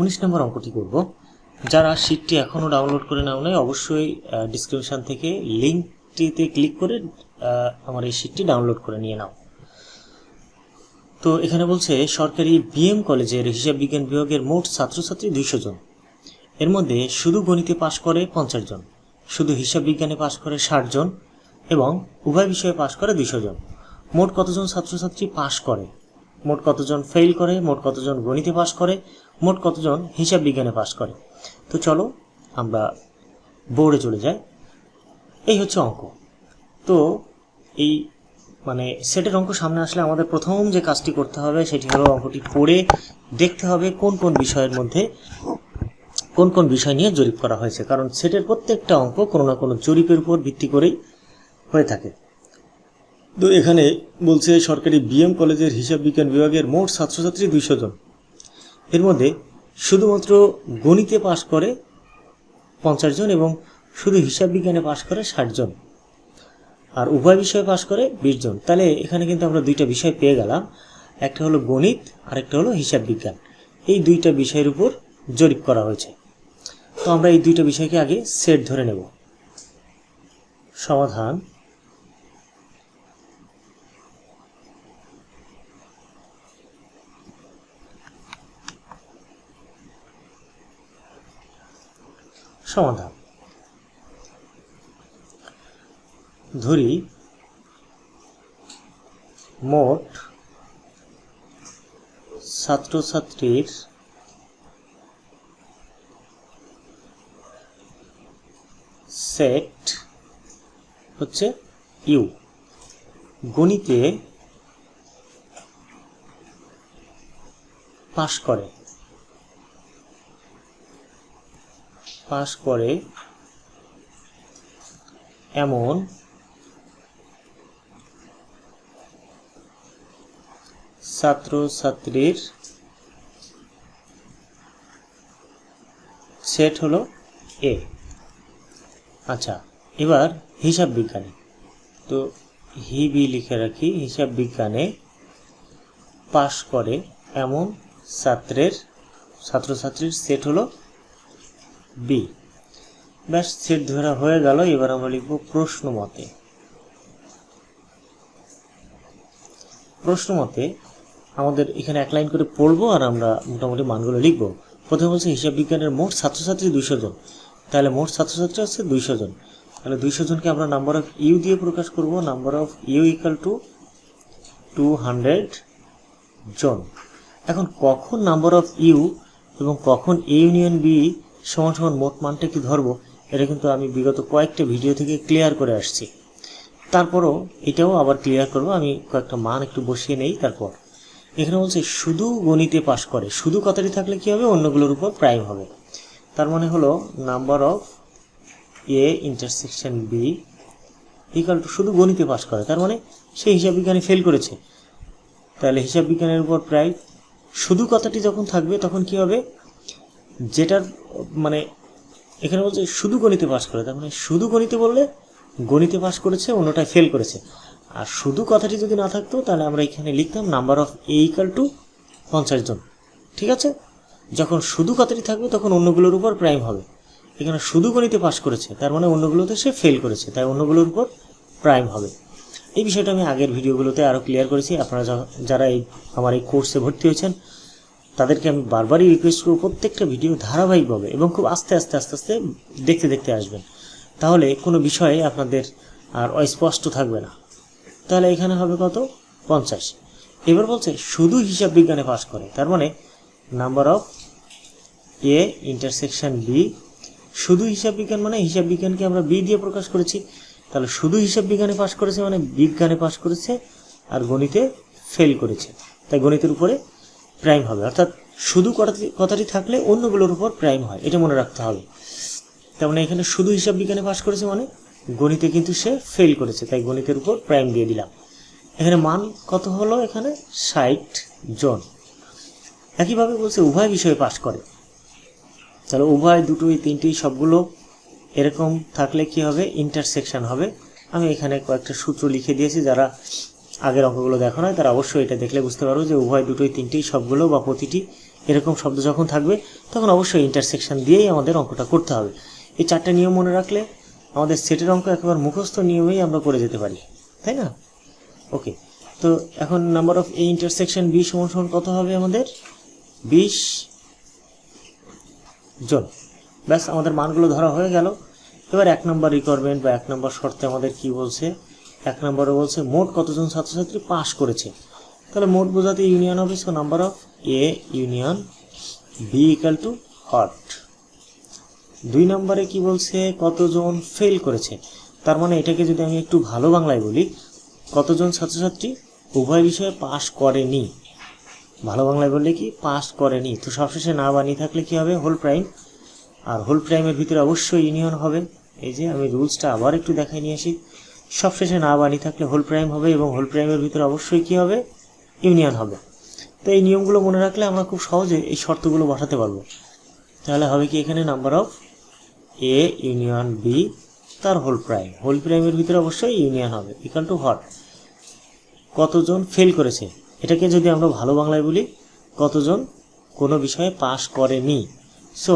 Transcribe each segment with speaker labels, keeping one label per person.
Speaker 1: উনিশ নম্বর অঙ্কটি করব। যারা শিটটি এখনও ডাউনলোড করে নাও নাই, অবশ্যই ডিসক্রিপশন থেকে লিঙ্কটিতে ক্লিক করে আমার এই শিটটি ডাউনলোড করে নিয়ে নাও। তো এখানে বলছে, সরকারি বিএম কলেজের হিসাব বিজ্ঞান বিভাগের মোট ছাত্রছাত্রী দুইশো জন। এর মধ্যে শুধু গণিতে পাশ করে পঞ্চাশ জন, শুধু হিসাব বিজ্ঞানে পাশ করে ষাট জন এবং উভয় বিষয়ে পাশ করে দুইশো জন। মোট কতজন ছাত্রছাত্রী পাশ করে? মোট কতজন ফেল করে, মোট কতজন গণিতে পাশ করে, মোট কতজন হিসাব বিজ্ঞানে পাশ করে। তো চলো আমরা বোর্ডে চলে যাই। এই হচ্ছে অঙ্ক। তো এই মানে সেটের অঙ্ক সামনে আসলে আমাদের প্রথম যে কাজটি করতে হবে সেটি হলো অঙ্কটি পড়ে দেখতে হবে কোন কোন বিষয়ের মধ্যে কোন কোন বিষয় নিয়ে জরিপ করা হয়েছে। কারণ সেটের প্রত্যেকটা অঙ্ক কোনো না কোনো জরিপের উপর ভিত্তি করেই হয়ে থাকে। তো এখানে বলছে সরকারি বিএম কলেজের হিসাব বিজ্ঞান বিভাগের মোট ছাত্রছাত্রী দুইশো জন। এর মধ্যে শুধুমাত্র গণিতে পাশ করে পঞ্চাশ জন এবং শুধু হিসাব বিজ্ঞানে পাশ করে ষাট জন। আর উভয় বিষয়ে পাশ করে বিশ জন। তাহলে এখানে কিন্তু আমরা দুইটা বিষয় পেয়ে গেলাম। একটা হলো গণিত আর একটা হলো হিসাব বিজ্ঞান। এই দুইটা বিষয়ের উপর জরিপ করা হয়েছে। তো আমরা এই দুইটা বিষয়কে আগে সেট ধরে নেব। সমাধান। সমাধান। ধরি মোট ছাত্রছাত্রীর সেট হচ্ছে ইউ। গণিতে পাশ করে। পাশ করে এমন ছাত্রছাত্রীর সেট হলো এ আচ্ছা এবার হিসাব বিজ্ঞানে। তো হিবি লিখে রাখি, হিসাব বিজ্ঞানে পাশ করে এমন ছাত্রের, ছাত্রছাত্রীর সেট হলো বি। ব্যাস সেট ধরা হয়ে গেল, এবার আমরা লিখব প্রশ্ন মতে। প্রশ্ন মতে আমাদের এখানে এক লাইন করে পড়ব আর আমরা মোটামুটি মানগুলো লিখব। প্রথমে বলছে, হিসাব বিজ্ঞানের মোট ছাত্রছাত্রী দুইশো জন। তাহলে মোট ছাত্রছাত্রী হচ্ছে দুইশো জন। তাহলে দুইশো জনকে আমরা নাম্বার অফ ইউ দিয়ে প্রকাশ করব number of U equal to two hundred জন। এখন কখন নাম্বার অফ ইউ এবং কখন এ ইউনিয়ন বি সমান সমান মোট মানটা কি ধরবো, এটা কিন্তু আমি বিগত কয়েকটা ভিডিও থেকে ক্লিয়ার করে আসছি। তারপরও এটাও আবার ক্লিয়ার করব, আমি কয়েকটা মান একটু বসিয়ে নেই, তারপর। এখানে বলছে, শুধু গণিতে পাশ করে, শুধু কথাটি থাকলে কি হবে? অন্যগুলোর উপর প্রাইম হবে। তার মানে হলো number of A intersection B equal to শুধু গণিতে পাশ করে। তার মানে সে হিসাব বিজ্ঞানে ফেল করেছে। তাহলে হিসাব বিজ্ঞানের উপর প্রায় শুধু কথাটি যখন থাকবে, তখন কি হবে? যেটার মানে এখানে বলছে শুধু গণিতে পাশ করে, তার মানে শুধু গণিতে বললে গণিতে পাশ করেছে, অন্যটায় ফেল করেছে। আর শুধু কথাটি যদি না থাকতো, তাহলে আমরা এখানে লিখতাম number of A equal to পঞ্চাশ জন। ঠিক আছে? যখন শুধু কথাটি থাকবে, তখন অন্যগুলোর উপর প্রাইম হবে। এখানে শুধু গণিতে পাশ করেছে, তার মানে অন্যগুলোতে সে ফেল করেছে, তাই অন্যগুলোর উপর প্রাইম হবে। এই বিষয়টা আমি আগের ভিডিওগুলোতে আরও ক্লিয়ার করেছি। আপনারা যারা এই, আমার এই কোর্সে ভর্তি হয়েছেন তাদেরকে আমি বারবারই রিকোয়েস্ট করব প্রত্যেকটা ভিডিও ধারাবাহিকভাবে এবং খুব আস্তে আস্তে আস্তে আস্তে দেখতে দেখতে আসবেন। তাহলে কোনো বিষয়ে আপনাদের আর অস্পষ্ট থাকবে না। তাহলে এখানে হবে কত? পঞ্চাশ। এবার বলছে, শুধু হিসাব বিজ্ঞানে পাশ করে। তার মানে number of A intersection B শুধু হিসাব বিজ্ঞান মানে হিসাব বিজ্ঞানকে আমরা বি দিয়ে প্রকাশ করেছি। তাহলে শুধু হিসাব বিজ্ঞানে পাশ করেছে মানে বিজ্ঞানে পাশ করেছে আর গণিতে ফেল করেছে। তাই গণিতের উপরে প্রাইম হবে। অর্থাৎ শুধু কথাটি থাকলে অন্যগুলোর উপর প্রাইম হয়। এটা মনে রাখতে হবে। তার মানে এখানে শুধু হিসাব বিজ্ঞানে পাশ করেছে মানে গণিতে কিন্তু সে ফেল করেছে। তাই গণিতের উপর প্রাইম দিয়ে দিলাম। এখানে মান কত হলো এখানে? ষাট জন। একইভাবে বলছে উভয় বিষয়ে পাশ করে। তাহলে উভয় দুটোই তিনটি সবগুলো এরকম থাকলে কি হবে? ইন্টারসেকশন হবে। আমি এখানে কয়েকটা সূত্র লিখে দিয়েছি যারা আগের অঙ্কগুলো দেখো না, তারা অবশ্যই এটা দেখলে বুঝতে পারো যে উভয় দুটোই তিনটি সবগুলো বা প্রতিটি এরকম শব্দ যখন থাকবে, তখন অবশ্যই ইন্টারসেকশন দিয়েই আমাদের অঙ্কটা করতে হবে। এই চারটা নিয়ম মনে রাখলে আমাদের সেটের অঙ্ক একেবারে মুখস্থ নিয়মেই আমরা করে যেতে পারি, তাই না? ওকে তো এখন number of A intersection B সমান কত হবে আমাদের? বিশ জন। ব্যাস, আমাদের মানগুলো ধরা হয়ে গেল। এবার এক নম্বর রিকোয়ারমেন্ট বা এক নম্বর শর্তে আমাদের কি বলছে? এক নম্বরে বলছে, মোট কতজন ছাত্রছাত্রী পাশ করেছে? তাহলে মোট বোঝাতে ইউনিয়ন হবে so number of, A, union, B equal to what. দুই নম্বরে কি বলছে, কতজন ফেল করেছে? তার মানে এটাকে যদি আমি একটু ভালো বাংলায় বলি, কতজন ছাত্রছাত্রী উভয় বিষয়ে পাশ করেনি? ভালো বাংলায় বললে কি পাস করেনি। তো সবশেষে না বানিয়ে থাকলে কি হবে? হোল প্রাইম আর হোল প্রাইমের ভিতরে অবশ্যই ইউনিয়ন হবে। এই যে আমি রুলসটা আবার একটু দেখাই নিয়ে আসি। সবশেষে না বানিয়ে থাকলে হোল প্রাইম হবে এবং হোল প্রাইমের ভিতরে অবশ্যই কি হবে? ইউনিয়ন হবে। তো এই নিয়মগুলো মনে রাখলে আমরা খুব সহজে এই শর্তগুলো বসাতে পারব। তাহলে হবে কি এখানে number of A union B তার হোল প্রাইম। হোল প্রাইমের ভিতরে অবশ্যই ইউনিয়ন হবে। ইকাল টু হট কতজন ফেল করেছে? এটাকে যদি আমরা ভালো বাংলায় বলি, কতজন কোনো বিষয়ে পাশ করেনি? সো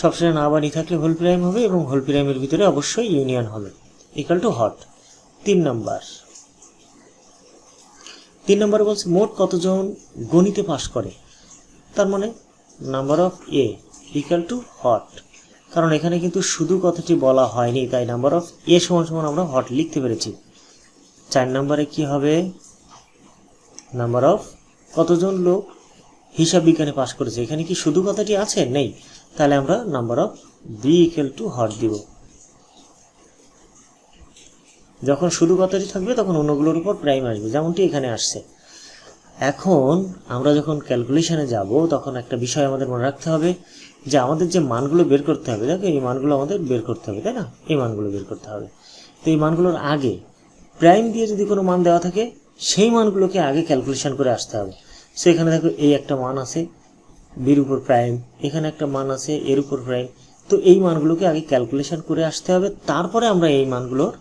Speaker 1: সবসময় না বানিয়ে থাকলে হোল প্রাইম হবে এবং হোল প্রাইমের ভিতরে অবশ্যই ইউনিয়ন হবে। ইকাল টু হট তিন নাম্বার। তিন নম্বরে বলছে, মোট কতজন গণিতে পাশ করে? তার মানে number of A equal to what. কারণ এখানে কিন্তু শুধু কথাটি বলা হয়নি, তাই নাম্বার অফ এ সমান সমান আমরা হট লিখতে পেরেছি। চার নম্বরে কি হবে? নাম্বার অফ কতজন লোক হিসাব বিজ্ঞানে পাশ করেছে? এখানে কি শুধু কথাটি আছে? নেই। তাহলে আমরা number of B equal to hot দিব। যখন শুধু কথাটি থাকবে, তখন অন্যগুলোর উপর প্রাইম আসবে, যেমনটি এখানে আসছে। এখন আমরা যখন ক্যালকুলেশনে যাব, তখন একটা বিষয় আমাদের মনে রাখতে হবে যে আমাদের যে মানগুলো বের করতে হবে, দেখো এই মানগুলো আমাদের বের করতে হবে, তাই না? এই মানগুলো বের করতে হবে। তো এই মানগুলোর আগে প্রাইম দিয়ে যদি কোনো মান দেওয়া থাকে, সেই মানগুলোকে আগে ক্যালকুলেশন করে আসতে হবে। সো এখানে দেখো এই একটা মান আছে বির উপর প্রাইম এখানে একটা মান আছে এর উপর প্রাইম তো এই মানগুলোকে আগে ক্যালকুলেশন করে আসতে হবে, তারপরে আমরা এই মানগুলোর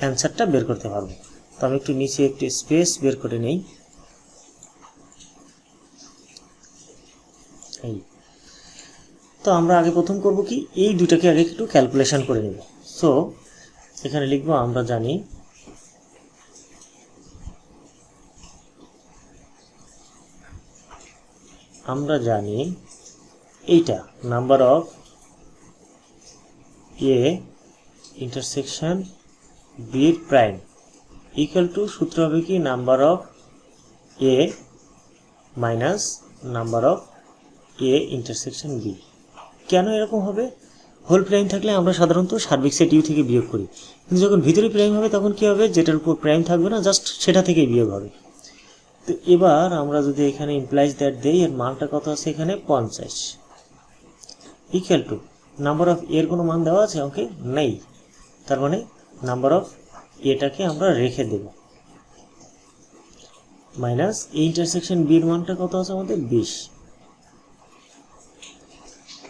Speaker 1: অ্যান্সারটা বের করতে পারব। তো আমি একটু নিচে একটু স্পেস বের করে নেই। এই। তো আমরা আগে প্রথম করব কি? এই দুটাকে আগে একটু ক্যালকুলেশন করে নেব। সো এখানে লিখব, আমরা জানি আমরা জানি এইটা নাম্বার অফ এ ইন্টারসেকশন বির প্রাইম ইকুয়াল টু সূত্র হবে কি? Number of A minus number of A intersection B কেন এরকম হবে? হোল প্রাইম থাকলে আমরা সাধারণত সার্বিক সেট ইউ থেকে বিয়োগ করি। কিন্তু যখন ভিতরে প্রাইম হবে, তখন কি হবে? যেটার উপর প্রাইম থাকবে না জাস্ট সেটা থেকেই বিয়োগ হবে। তো এবার আমরা যদি এখানে ইমপ্লাইজ দ্যাট দেই, এর মানটা কত আছে এখানে? পঞ্চাশ। ইকুয়াল টু নাম্বার অফ এর কোনো মান দেওয়া আছে? ওকে নেই। তার মানে নাম্বার অফ এটাকে আমরা রেখে দেব। মাইনাস এই ইন্টারসেকশন বির মানটা কত আছে আমাদের? বিশ।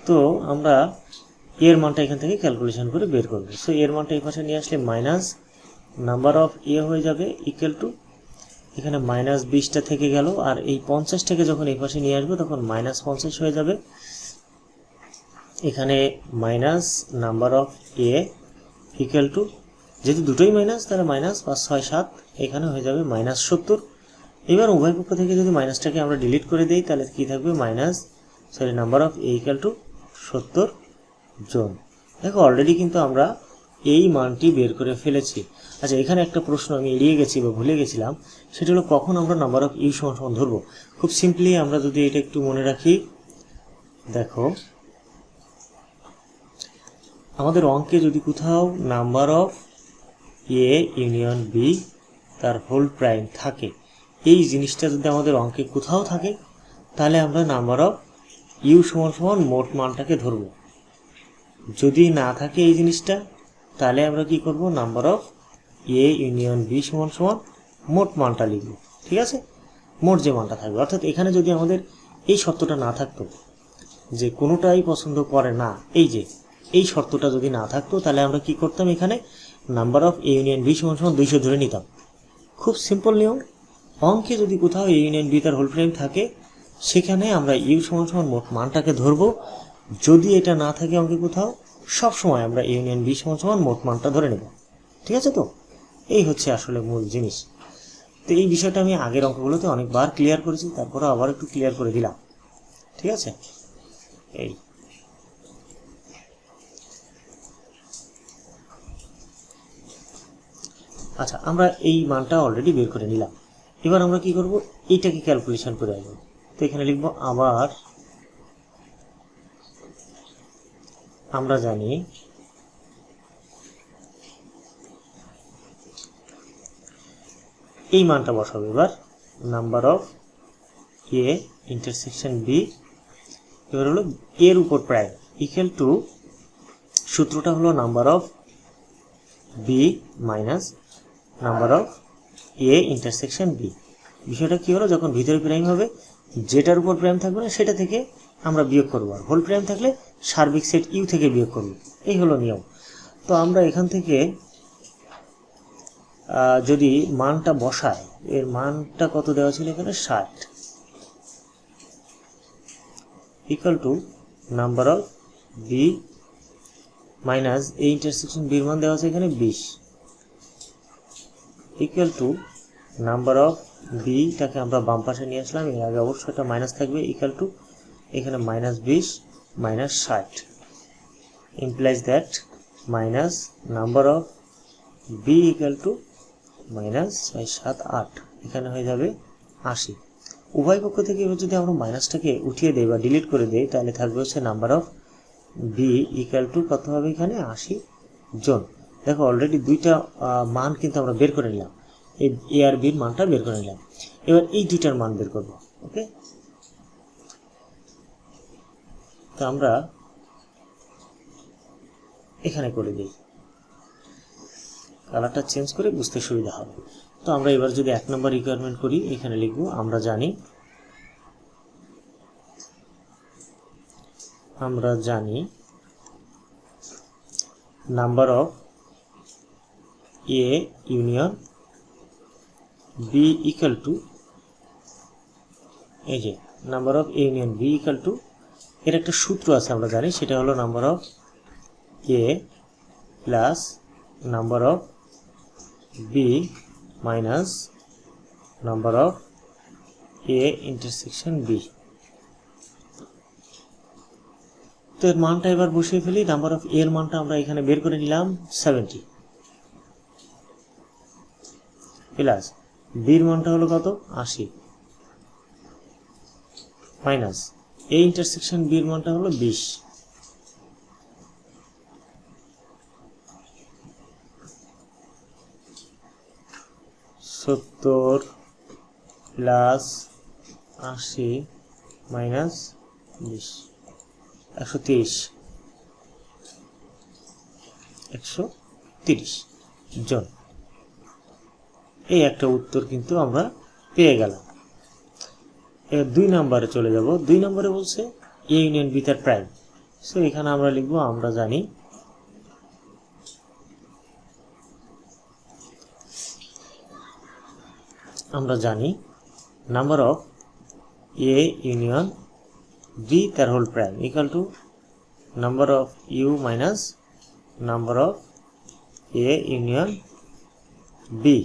Speaker 1: তো আমরা এর মানটা এখান থেকে ক্যালকুলেশন করে বের করব। সো এর মানটা এই পাশে নিয়ে আসলে মাইনাস নাম্বার অফ এ হয়ে যাবে ইকুয়াল টু এখানে মাইনাস বিশটা থেকে গেল, আর এই পঞ্চাশটাকে যখন এই পাশে নিয়ে আসব তখন মাইনাস পঞ্চাশ হয়ে যাবে। এখানে minus number of A equal to যেহেতু দুটোই মাইনাস তাহলে মাইনাস পাঁচ, ছয়, সাত, এখানে হয়ে যাবে মাইনাস সত্তর। এবার উভয় পক্ষ থেকে যদি মাইনাসটাকে আমরা ডিলিট করে দিই, তাহলে কি থাকবে? Minus sorry number of A equal to সত্তর জন। দেখো অলরেডি কিন্তু আমরা এই মানটি বের করে ফেলেছি। আচ্ছা এখানে একটা প্রশ্ন আমি এড়িয়ে গেছি বা ভুলে গেছিলাম। সেটা হলো, কখন আমরা নাম্বার অফ ইউ সমান সমান ধরবো? খুব সিম্পলি আমরা যদি এটা একটু মনে রাখি, দেখো, আমাদের অঙ্কে যদি কোথাও number of A union B তার হোল প্রাইম থাকে। এই জিনিসটা যদি আমাদের অঙ্কে কোথাও থাকে, তাহলে আমরা নাম্বার অফ ইউ সমান সমান মোট মানটাকে ধরবো। যদি না থাকে এই জিনিসটা, তাহলে আমরা কি করব? Number of A union B সমান সমান মোট মানটা লিখব, ঠিক আছে? মোট যে মানটা থাকবে। অর্থাৎ এখানে যদি আমাদের এই শর্তটা না থাকতো, যে কোনোটাই পছন্দ করে না, এই যে, এই শর্তটা যদি না থাকতো, তাহলে আমরা কি করতাম এখানে? নাম্বার অফ ইউনিয়ন বি সমান সমান দুইশো ধরে নিতাম। খুব সিম্পল নিয়ম। অঙ্কে যদি কোথাও ইউনিয়ন বি তার হোল ফ্রেম থাকে, সেখানে আমরা ইউ সমান সমান মোট মানটাকে ধরবো। যদি এটা না থাকে অঙ্কে কোথাও, সব সময় আমরা ইউনিয়ন বি সমান সমান মোট মানটা ধরে নেব। ঠিক আছে তো? এই হচ্ছে আসলে মূল জিনিস। তো এই বিষয়টা আমি আগের অঙ্কগুলোতে অনেকবার ক্লিয়ার করেছি তারপরে আবার একটু ক্লিয়ার করে দিলাম। ঠিক আছে? এই। আচ্ছা আমরা এই মানটা অলরেডি বের করে নিলাম। এবার আমরা কি করব? এইটাকে ক্যালকুলেশন করে আসব তো এখানে লিখব, আবার আমরা জানি এই মানটা বসাবো। এবার number of A intersection B এবার হলো এর উপর প্রাইম ইকুয়াল টু সূত্রটা হলো number of B minus number of A intersection B বিষয়টা কি হলো? যখন ভিতরে প্রাইম হবে, যেটার উপর প্রাইম থাকবে না, সেটা থেকে আমরা বিয়োগ করব। আর হোল প্রাইম থাকলে সার্বিক সেট ইউ থেকে বিয়োগ করব। এই হলো নিয়ম। তো আমরা এখান থেকে যদি মানটা বসাই, এর মানটা কত দেওয়া ছিল এখানে? ষাট। Equal to number of B minus এই ইন্টারসেকশন বির মান দেওয়া আছে এখানে বিশ। ইকুয়াল টু নাম্বার অফ বিটাকে আমরা বাম পাশে নিয়ে আসলাম। এর আগে অবশ্যই একটা মাইনাস থাকবে ইকুয়াল টু এখানে মাইনাস বিশ মাইনাস ষাট। Implies that minus number of B equal to minus ছয়, সাত, আট। এখানে হয়ে যাবে আশি। উভয় পক্ষ থেকে এবার যদি আমরা মাইনাসটাকে উঠিয়ে দেই বা ডিলিট করে দেই, তাহলে থাকবে হচ্ছে number of B equal to কত হবে এখানে? আশি জন। দেখো অলরেডি দুইটা মান কিন্তু আমরা বের করে নিলাম। এই এ আর বির মানটা বের করে নিলাম। এবার এই দুইটার মান বের করব ওকে তো আমরা এখানে করে দিই। কালারটা চেঞ্জ করে বুঝতে সুবিধা হবে। তো আমরা এবার যদি এক নম্বর রিকোয়ারমেন্ট করি, এখানে লিখব, আমরা জানি আমরা জানি number of A union B equal to এই যে number of A union B equal to এর একটা সূত্র আছে আমরা জানি, সেটা হলো number of A plus number of B minus number of A intersection B তো এর মানটা এবার বসিয়ে ফেলি নাম্বার অফ এর মানটা আমরা এখানে বের করে নিলাম সেভেন্টি প্লাস বির মানটা হলো কত? আশি। মাইনাস। এ ইন্টারসেকশন বির মানটা হলো বিশ। সত্তর প্লাস আশি মাইনাস বিশ। একশো তিরিশ। একশো তিরিশ। জন। এই একটা উত্তর কিন্তু আমরা পেয়ে গেলাম। এবার দুই নম্বরে চলে যাব। দুই নম্বরে বলছে এ ইউনিয়ন বি তার প্রাইম সো এখানে আমরা লিখব, আমরা জানি আমরা জানি number of A union B তার whole prime equal to number of U minus number of A union B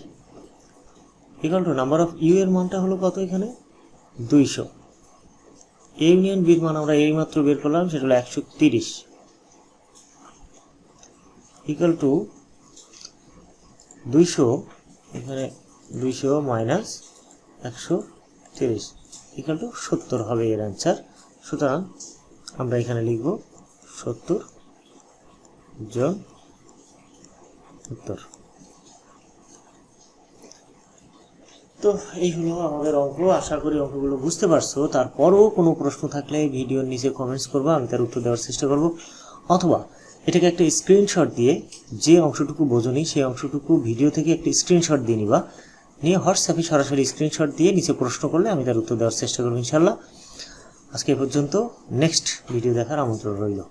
Speaker 1: equal to number of U এর মানটা হলো কত এখানে? দুইশো। এ ইউনিয়ন বির মান আমরা এইমাত্র বের করলাম, সেটা হলো একশো তিরিশ। ইকাল টু দুইশো, এখানে দুইশো মাইনাস একশো তিরিশ। ইকাল টু সত্তর হবে এর অ্যান্সার সুতরাং আমরা এখানে লিখব সত্তর জন উত্তর। তো এই হলো আমাদের অঙ্ক। আশা করি অঙ্কগুলো বুঝতে পারছ। তারপরও কোনো প্রশ্ন থাকলে ভিডিওর নিচে কমেন্টস করব, আমি তার উত্তর দেওয়ার চেষ্টা করব। অথবা এটাকে একটা স্ক্রিনশট দিয়ে যে অংশটুকু বোঝনি, সেই অংশটুকু ভিডিও থেকে একটা স্ক্রিনশট দিয়ে নিবা। নিয়ে হোয়াটসঅ্যাপে সরাসরি স্ক্রিনশট দিয়ে নিচে প্রশ্ন করলে আমি তার উত্তর দেওয়ার চেষ্টা করব ইনশাল্লাহ আজকে পর্যন্ত নেক্সট ভিডিও দেখার আমন্ত্রণ রইল।